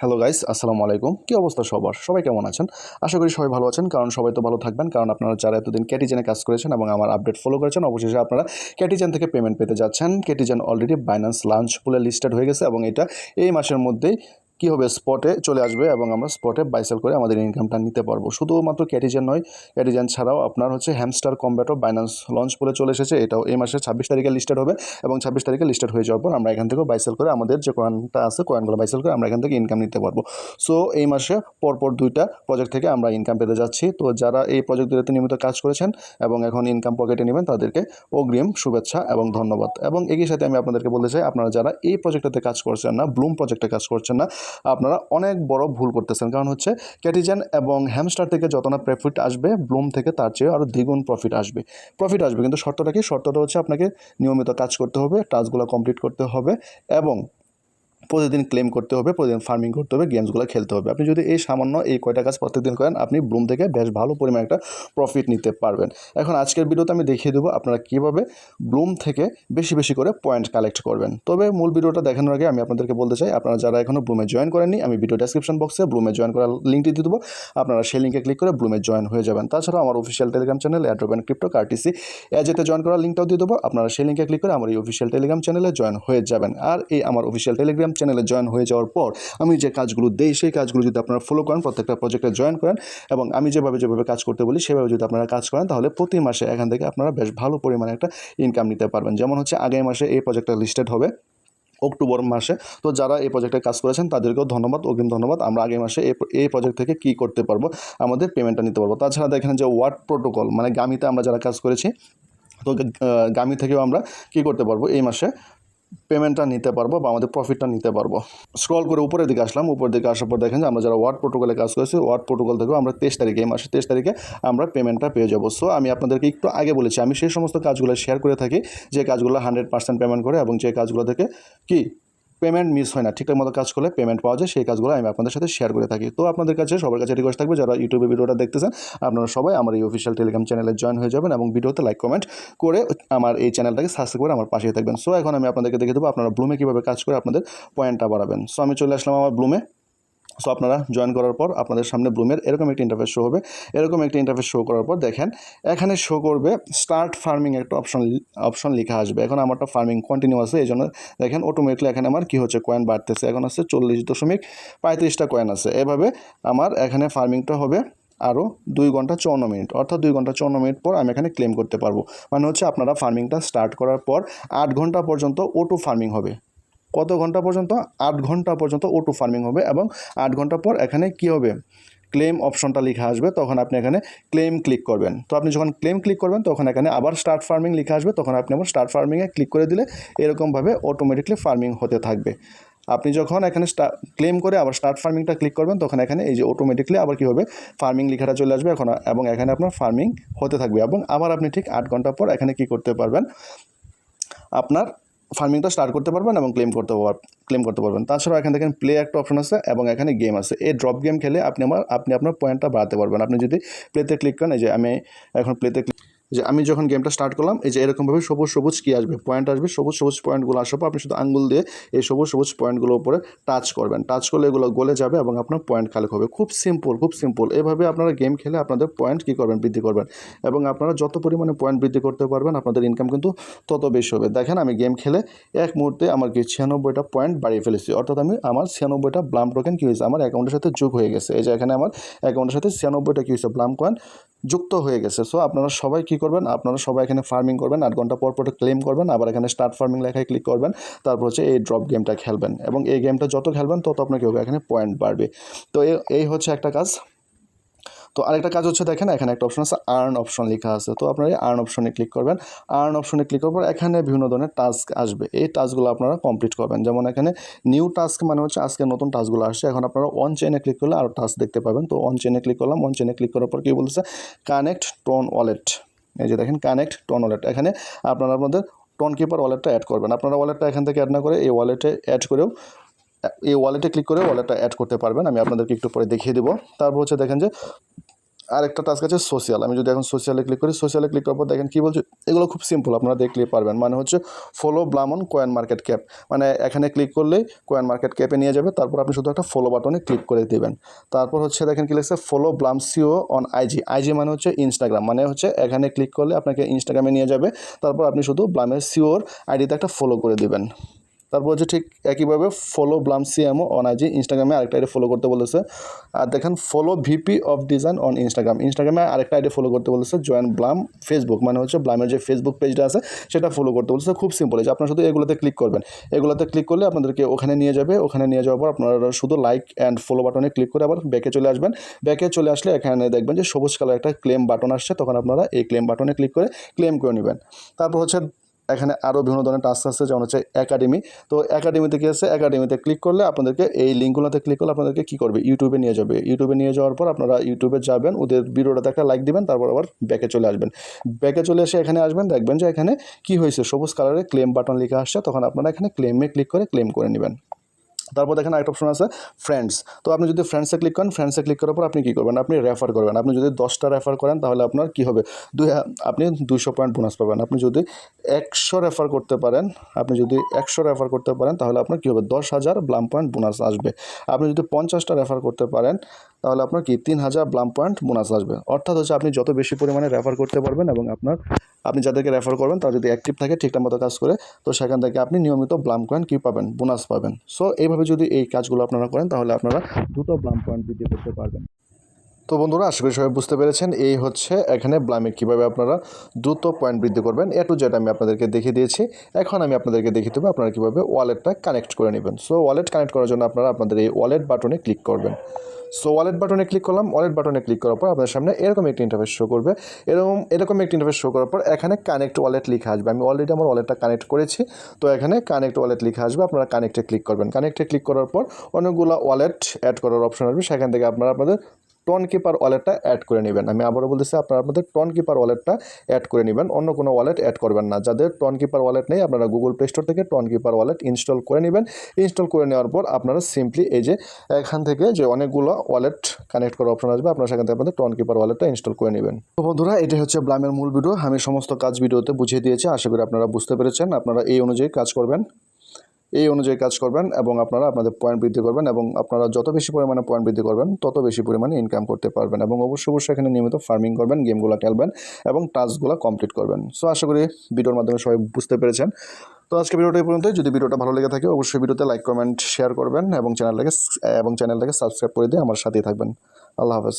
Hello guys আসসালামু আলাইকুম কী অবস্থা সবার? সবাই কেমন আছেন? আশা করি সবাই ভালো আছেন, কারণ সবাই তো ভালো থাকবেন। কারণ আপনারা যারা এতদিন ক্যাটিজেনে কাজ করেছেন এবং আমার আপডেট ফলো করেছেন, অবশেষে আপনারা ক্যাটিজেন থেকে পেমেন্ট পেতে যাচ্ছেন। ক্যাটিজেন অলরেডি বাইন্যান্স লাঞ্চ বলে লিস্টেড হয়ে গেছে এবং এটা এই মাসের মধ্যেই কী হবে? স্পটে চলে আসবে এবং আমরা স্পটে বাইসেল করে আমাদের ইনকামটা নিতে পারব। শুধুমাত্র ক্যাটিজেন নয় ক্যাটিজেন ছাড়াও আপনার হচ্ছে হ্যামস্টার কম্ব্যাটও বাইন্যান্স লঞ্চ বলে চলে এসেছে। এটাও এই মাসের ছাব্বিশ তারিখে লিস্টেড হবে এবং ছাব্বিশ তারিখে লিস্টেড হয়ে যাওয়ার পর আমরা এখান থেকেও বাইসেল করে আমাদের যে কয়েনটা আছে কয়েনগুলো বাইসেল করে আমরা এখান থেকে ইনকাম নিতে পারব। সো এই মাসে পরপর দুইটা প্রজেক্ট থেকে আমরা ইনকাম পেতে যাচ্ছি। তো যারা এই প্রজেক্ট দুটোতে নিয়মিত কাজ করেছেন এবং এখন ইনকাম পকেটে নেবেন, তাদেরকে অগ্রিম শুভেচ্ছা এবং ধন্যবাদ। এবং একই সাথে আমি আপনাদেরকে বলতে চাই, আপনারা যারা এই প্রজেক্টটাতে কাজ করছেন না ব্লুম প্রজেক্টে কাজ করছেন না আপনারা অনেক বড় ভুল করতেছেন। কারণ হচ্ছে ক্যাটিজেন এবং হ্যামস্টার থেকে যত না প্রফিট আসবে, ব্লুম থেকে তার চেয়ে আরও দ্বিগুণ প্রফিট আসবে। প্রফিট আসবে, কিন্তু শর্তটা কি? শর্তটা হচ্ছে আপনাকে নিয়মিত কাজ করতে হবে টাচগুলো কমপ্লিট করতে হবে এবং প্রতিদিন ক্লেম করতে হবে, প্রতিদিন ফার্মিং করতে হবে গেমসগুলো খেলতে হবে। আপনি যদি এই সামান্য এই কয়টা কাজ প্রত্যেকদিন করেন, আপনি ব্লুম থেকে বেশ ভালো পরিমাণে একটা প্রফিট নিতে পারবেন। এখন আজকের ভিডিওতে আমি দেখিয়ে দেবো আপনারা কীভাবে ব্লুম থেকে বেশি বেশি করে পয়েন্ট কালেক্ট করবেন। তবে মূল ভিডিওটা দেখানোর আগে আমি আপনাদেরকে বলতে চাই, আপনারা যারা এখনও ব্লুমে জয়েন করেননি, আমি ভিডিও ডেসক্রিপশন বক্সে ব্লুমে জয়েন করার লিঙ্কটি দিয়ে দেবো। আপনারা সেই লিঙ্কে ক্লিক করে ব্লুমে জয়েন হয়ে যাবেন। তাছাড়া আমার official Telegram channel airdrop and cryptocurrency এজেতে join করার লিঙ্কটাও দিয়ে দেবো। আপনারা সেই লিঙ্কে ক্লিক করে আমার এই অফিসিয়াল টেলিগ্রাম চ্যানেলে জয়েন হয়ে যাবেন। আর এই আমার অফিসিয়াল টেলিগ্রাম চ্যানেলে জয়েন হয়ে যাওয়ার পর আমি যে কাজগুলো দেই, সেই কাজগুলো যদি আপনারা ফলো করেন, প্রত্যেকটা প্রজেক্টে জয়েন করেন এবং আমি যেভাবে যেভাবে কাজ করতে বলি, সেভাবে যদি আপনারা কাজ করেন, তাহলে প্রতি মাসে এখান থেকে আপনারা বেশ ভালো পরিমাণে একটা ইনকাম নিতে পারবেন। যেমন হচ্ছে আগামী মাসে এই প্রজেক্টটা লিস্টেড হবে, অক্টোবর মাসে। তো যারা এই প্রজেক্টে কাজ করেছেন, তাদেরকেও ধন্যবাদ, অগ্রিম ধন্যবাদ। আমরা আগামী মাসে এই প্রজেক্ট থেকে কী করতে পারব, আমাদের পেমেন্টটা নিতে পারব। তাছাড়া দেখেন যে ওয়ার্ড প্রোটোকল মানে গামিতে আমরা যারা কাজ করেছি, তো গামি থেকেও আমরা কী করতে পারব, এই মাসে পেমেন্টটা নিতে পারব বা আমাদের প্রফিটটা নিতে পারব। স্ক্রল করে উপরের দিকে আসলাম, উপরের দিকে আসার পর দেখেন যে আমরা যারা ওয়ার্ড প্রোটোকলে কাজ করেছি ওয়ার্ড প্রোটোকল থেকেও আমরা তেইশ তারিখে, এই মাসে তেইশ তারিখে আমরা পেমেন্টটা পেয়ে যাব। সো আমি আপনাদেরকে একটু আগে বলেছি, আমি সেই সমস্ত কাজগুলো শেয়ার করে থাকি, যে কাজগুলো হান্ড্রেড পার্সেন্ট পেমেন্ট করে এবং যে কাজগুলো থেকে কি পেমেন্ট মিস হয় না। ঠিকঠাক মতো কাজ করলে পেমেন্ট পাওয়া যায়, সেই কাজগুলো আমি আপনাদের সাথে শেয়ার করে থাকি। তো আপনাদের কাছে সবার কাছে রিকোয়েস্ট থাকবে, যারা ইউটিউবে ভিডিওটা দেখতেছেন, আপনারা সবাই আমার এই অফিসিয়াল টেলিগ্রাম চ্যানেলে জয়েন হয়ে যাবেন এবং ভিডিওতে লাইক কমেন্ট করে আমার এই চ্যানেলটাকে সাবস্ক্রাইব করে আমার পাশে থাকবেন। সো এখন আমি আপনাদেরকে দেখে দেবো আপনারা ব্লুমে কীভাবে কাজ করে আপনাদের পয়েন্টটা বাড়াবেন। সো আমি চলে আসলাম আমার ব্লুমে সো আপনারা জয়েন করার পর আপনাদের সামনে ব্লুমের এরকম একটা ইন্টারফেস শো হবে। এরকম একটা ইন্টারফেস শো করার পর দেখেন, এখানে শো করবে স্টার্ট ফার্মিং একটা অপশন অপশন লেখা আসবে। এখন আমারটা ফার্মিং কন্টিনিউ আছে এই জন্য দেখেন অটোমেটিকলি এখানে আমার কী হচ্ছে কয়েন বাড়তেছে। এখন আছে চল্লিশ দশমিক পঁয়ত্রিশটা কয়েন আছে। এভাবে আমার এখানে ফার্মিংটা হবে আরও দুই ঘণ্টা চুয়ান্ন মিনিট। অর্থাৎ দুই ঘণ্টা চুয়ান্ন মিনিট পর আমি এখানে ক্লেম করতে পারব। মানে হচ্ছে আপনারা ফার্মিংটা স্টার্ট করার পর আট ঘণ্টা পর্যন্ত অটো ফার্মিং হবে। কত ঘণ্টা পর্যন্ত? আট ঘণ্টা পর্যন্ত অটো ফার্মিং হবে এবং আট ঘণ্টা পর এখানে কি হবে? ক্লেম অপশনটা লেখা আসবে, তখন আপনি এখানে ক্লেম ক্লিক করবেন। তো আপনি যখন ক্লেম ক্লিক করবেন, তখন এখানে আবার স্টার্ট ফার্মিং লেখা আসবে, তখন আপনি আবার স্টার্ট ফার্মিংয়ে ক্লিক করে দিলে এরকমভাবে অটোমেটিকলি ফার্মিং হতে থাকবে। আপনি যখন এখানে ক্লেম করে আবার স্টার্ট ফার্মিংটা ক্লিক করবেন, তখন এখানে এই যে অটোমেটিকলি আবার কী হবে? ফার্মিং লেখাটা চলে আসবে এখন, এবং এখানে আপনার ফার্মিং হতে থাকবে। এবং আবার আপনি ঠিক আট ঘণ্টা পর এখানে কি করতে পারবেন? আপনার ফার্মিংটা স্টার্ট করতে পারবেন এবং ক্লেম করতে ক্লেম করতে পারবেন। তাছাড়াও এখানে দেখেন প্লে একটা অপশন আছে এবং এখানে গেম আছে। এই ড্রপ গেম খেলে আপনি আমার, আপনি আপনার পয়েন্টটা বাড়াতে পারবেন। আপনি যদি প্লেতে ক্লিক করেন, এই যে আমি এখন প্লেতে ক্লিক যে আমি যখন গেমটা স্টার্ট করলাম, এই যে এরকমভাবে সবুজ সবুজ কী আসবে? পয়েন্ট আসবে, সবুজ সবুজ পয়েন্টগুলো আসার পর আপনি শুধু আঙ্গুল দিয়ে এই সবুজ সবুজ পয়েন্টগুলোর উপরে টাচ করবেন। টাচ করলে এগুলো গলে যাবে এবং আপনার পয়েন্ট কালেক্ট হবে। খুব সিম্পল খুব সিম্পল এভাবে আপনারা গেম খেলে আপনাদের পয়েন্ট কী করবেন? বৃদ্ধি করবেন। এবং আপনারা যত পরিমাণে পয়েন্ট বৃদ্ধি করতে পারবেন, আপনাদের ইনকাম কিন্তু তত বেশি হবে। দেখেন, আমি গেম খেলে এক মুহূর্তে আমার কি ছিয়ানব্বইটা পয়েন্ট বাড়িয়ে ফেলেছি। অর্থাৎ আমি আমার ছিয়ানব্বইটা ব্লাম টোকেন কী হয়েছে? আমার অ্যাকাউন্টের সাথে যোগ হয়ে গেছে। এই যে এখানে আমার অ্যাকাউন্টের সাথে ছিয়ানব্বইটা কী হয়েছে? ব্লাম কয়েন যুক্ত হয়ে গেছে। সো আপনারা সবাই কী করবেন, আপনারা সবাই এখানে ফার্মিং করবেন, আট ঘণ্টা পর পর ক্লেম করবেন, আবার এখানে স্টার্ট ফার্মিং লেখায় ক্লিক করবেন, তারপর হচ্ছে এই ড্রপ গেমটা খেলবেন এবং এই গেমটা যত খেলবেন, তত আপনাকে এখানে পয়েন্ট বাড়বে। তো এই হচ্ছে একটা কাজ। তো আরেকটা কাজ হচ্ছে দেখেন, এখানে একটা অপশন আছে আর্ন অপশন লেখা আছে। তো আপনারা আর্ন অপশনে ক্লিক করবেন। আর্ন অপশনে ক্লিক করার পর এখানে বিভিন্ন ধরনের টাস্ক আসবে। এই টাস্কগুলো আপনারা কমপ্লিট করবেন। যেমন এখানে নিউ টাস্ক মানে হচ্ছে আজকে নতুন টাস্কগুলো আসছে। এখন আপনারা অন চেনে ক্লিক করলে আরও টাস্ক দেখতে পাবেন। তো অন চেনে ক্লিক করলাম অন চেনে ক্লিক করার পর কী বলতেছে? কানেক্ট টোন ওয়ালেট এই যে দেখেন কানেক্ট টন ওয়ালেট এখানে আপনারা আপনাদের টন কিপার ওয়ালেটটা অ্যাড করবেন। আপনারা ওয়ালেটটা এখান থেকে অ্যাড না করে এই ওয়ালেটে অ্যাড করেও, এই ওয়ালেটে ক্লিক করে ওয়ালেটটা অ্যাড করতে পারবেন। আমি আপনাদেরকে একটু পরে দেখিয়ে দেবো। তারপর হচ্ছে দেখেন যে আরেকটা টাস্ক আছে সোশ্যাল আমি যদি এখন সোশ্যালে ক্লিক করি সোশ্যালে ক্লিক করার পর দেখেন কী বলছে? এগুলো খুব সিম্পল আপনারা দেখলেই পারবেন। মানে হচ্ছে ফলো ব্লামন কয়েন মার্কেট ক্যাপ মানে এখানে ক্লিক করলেই কয়েন মার্কেট ক্যাপে নিয়ে যাবে, তারপর আপনি শুধু একটা ফলো বাটনে ক্লিক করে দেবেন। তারপর হচ্ছে দেখেন কি লিখছে follow Blum CEO on IG IG মানে হচ্ছে ইনস্টাগ্রাম মানে হচ্ছে এখানে ক্লিক করলে আপনাকে ইনস্টাগ্রামে নিয়ে যাবে, তারপর আপনি শুধু ব্লামের সিওর আইডিতে একটা ফলো করে দেবেন। তারপর হচ্ছে ঠিক একইভাবে follow Blum CMO on IG ইনস্টাগ্রামে আরেকটা আইডি ফলো করতে বলেছে। আর দেখেন follow VP of design on Instagram ইনস্টাগ্রামে আরেকটা আইডি ফলো করতে বলেছে জয়েন ব্লাম ফেসবুক মানে হচ্ছে ব্লামের যে ফেসবুক পেজটা আছে, সেটা ফলো করতে বলেছে। খুব সিম্পল যে আপনারা শুধু এগুলোতে ক্লিক করবেন। এগুলোতে ক্লিক করলে আপনাদেরকে ওখানে নিয়ে যাবে। ওখানে নিয়ে যাওয়ার পর আপনারা শুধু লাইক অ্যান্ড ফলো বাটনে ক্লিক করে আবার ব্যাকে চলে আসবেন। ব্যাকে চলে আসলে এখানে দেখবেন যে সবুজ কালার একটা ক্লেম বাটন আসছে। তখন আপনারা এই ক্লেম বাটনে ক্লিক করে ক্লেম করে নেবেন। তারপর হচ্ছে এখানে আরও বিভিন্ন ধরনের টাস্ক আছে, যেমন হচ্ছে একাডেমি তো একাডেমিতে কী আছে? একাডেমিতে ক্লিক করলে আপনাদেরকে এই লিঙ্কগুলোতে ক্লিক করলে আপনাদেরকে কী করবে? ইউটিউবে নিয়ে যাবে। ইউটিউবে নিয়ে যাওয়ার পর আপনারা ইউটিউবে যাবেন, ওদের ভিডিওটাতে একটা লাইক দিবেন, তারপর আবার ব্যাকে চলে আসবেন। ব্যাকে চলে এসে এখানে আসবেন, দেখবেন যে এখানে কী হয়েছে? সবুজ কালারে ক্লেম বাটন লিখে আসছে, তখন আপনারা এখানে ক্লেমে ক্লিক করে ক্লেম করে নেবেন। তারপর দেখেন আরেকটা অপশন আছে ফ্রেন্ডস তো আপনি যদি ফ্রেন্ডসে ক্লিক করেন ফ্রেন্ডসে ক্লিক করার পর আপনি কী করবেন? আপনি রেফার করবেন। আপনি যদি দশটা রেফার করেন, তাহলে আপনার কী হবে? দুই আপনি দুইশো পয়েন্ট বোনাস পাবেন। আপনি যদি একশো রেফার করতে পারেন, আপনি যদি একশো রেফার করতে পারেন, তাহলে আপনার কী হবে? দশ হাজার ব্লাম পয়েন্ট বোনাস আসবে। আপনি যদি পঞ্চাশটা রেফার করতে পারেন, তাহলে আপনার কি? তিন হাজার ব্লাম পয়েন্ট বোনাস আসবে। অর্থাৎ হচ্ছে আপনি যত বেশি পরিমাণে রেফার করতে পারবেন এবং আপনার আপনি যাদেরকে রেফার করবেন, তারা যদি অ্যাক্টিভ থাকে ঠিকঠাক মতো কাজ করে, তো সেখান থেকে আপনি নিয়মিত ব্লাম কয়েন কী পাবেন? বোনাস পাবেন। সো এইভাবে যদি এই কাজগুলো আপনারা করেন, তাহলে আপনারা দ্রুত ব্লাম পয়েন্ট বৃদ্ধি করতে পারবেন। তো বন্ধুরা, আশা করি সবাই বুঝতে পেরেছেন, এই হচ্ছে এখানে ব্লামে কীভাবে আপনারা দ্রুত পয়েন্ট বৃদ্ধি করবেন। এ টু জেড আমি আপনাদেরকে দেখিয়ে দিয়েছি। এখন আমি আপনাদেরকে দেখিয়ে দেবো আপনারা কীভাবে ওয়ালেটটা কানেক্ট করে নেবেন। সো, ওয়ালেট কানেক্ট করার জন্য আপনারা আপনাদের এই ওয়ালেট বাটনে ক্লিক করবেন। সো, ওয়ালেট বাটনে ক্লিক করলাম। ওয়ালেট বাটনে ক্লিক করার পর আপনার সামনে এরকম একটি ইন্টারফেস শো করবে। এরকম এরকম একটি ইন্টারফেস শো করার পর এখানে কানেক্ট ওয়ালেট লিখে আসবে। আমি অলরেডি আমার ওয়ালেটটা কানেক্ট করেছি। তো এখানে কানেক্ট ওয়ালেট লিখে আসবে। আপনারা কানেক্টে ক্লিক করবেন। কানেক্টে ক্লিক করার পর অনেকগুলো ওয়ালেট অ্যাড করার অপশন আসবে। সেখান থেকে আপনারা আপনাদের টন কিপার ওয়ালেটটা অ্যাড করে নেবেন। আমি আবারও বলতেছি, আপনারা আপনাদের টন কিপার ওয়ালেটটা অ্যাড করে নেবেন। অন্য কোনো ওয়ালেট অ্যাড করবেন না। যাদের টন কিপার ওয়ালেট নেই, আপনারা গুগল প্লে স্টোর থেকে টন কিপার ওয়ালেট ইনস্টল করে নেবেন। ইনস্টল করে নেওয়ার পর আপনারা সিম্পলি এই যে এখান থেকে যে অনেকগুলো ওয়ালেট কানেক্ট করার অপশন আসবে, আপনারা সেখান থেকে আপনাদের টন কিপার ওয়ালেটটা ইনস্টল করে নেবেন। তো বন্ধুরা এটা হচ্ছে ব্লামের মূল ভিডিও আমি সমস্ত কাজ ভিডিওতে বুঝিয়ে দিয়েছি। আশা করি আপনারা বুঝতে পেরেছেন। আপনারা এই অনুযায়ী কাজ করবেন। এই অনুযায়ী কাজ করবেন এবং আপনারা আপনাদের পয়েন্ট বৃদ্ধি করবেন এবং আপনারা যত বেশি পরিমাণে পয়েন্ট বৃদ্ধি করবেন, তত বেশি পরিমাণে ইনকাম করতে পারবেন এবং অবশ্যই অবশ্যই এখানে নিয়মিত ফার্মিং করবেন গেমগুলো খেলবেন এবং টাস্কগুলো কমপ্লিট করবেন। সো আশা করি ভিডিওর মাধ্যমে সবাই বুঝতে পেরেছেন। তো আজকে ভিডিওটা এই পর্যন্তই। যদি ভিডিওটা ভালো লেগে থাকে, অবশ্যই ভিডিওতে লাইক কমেন্ট শেয়ার করবেন এবং চ্যানেলটাকে এবং চ্যানেলটাকে সাবস্ক্রাইব করে দিয়ে আমার সাথেই থাকবেন। আল্লাহ হাফেজ।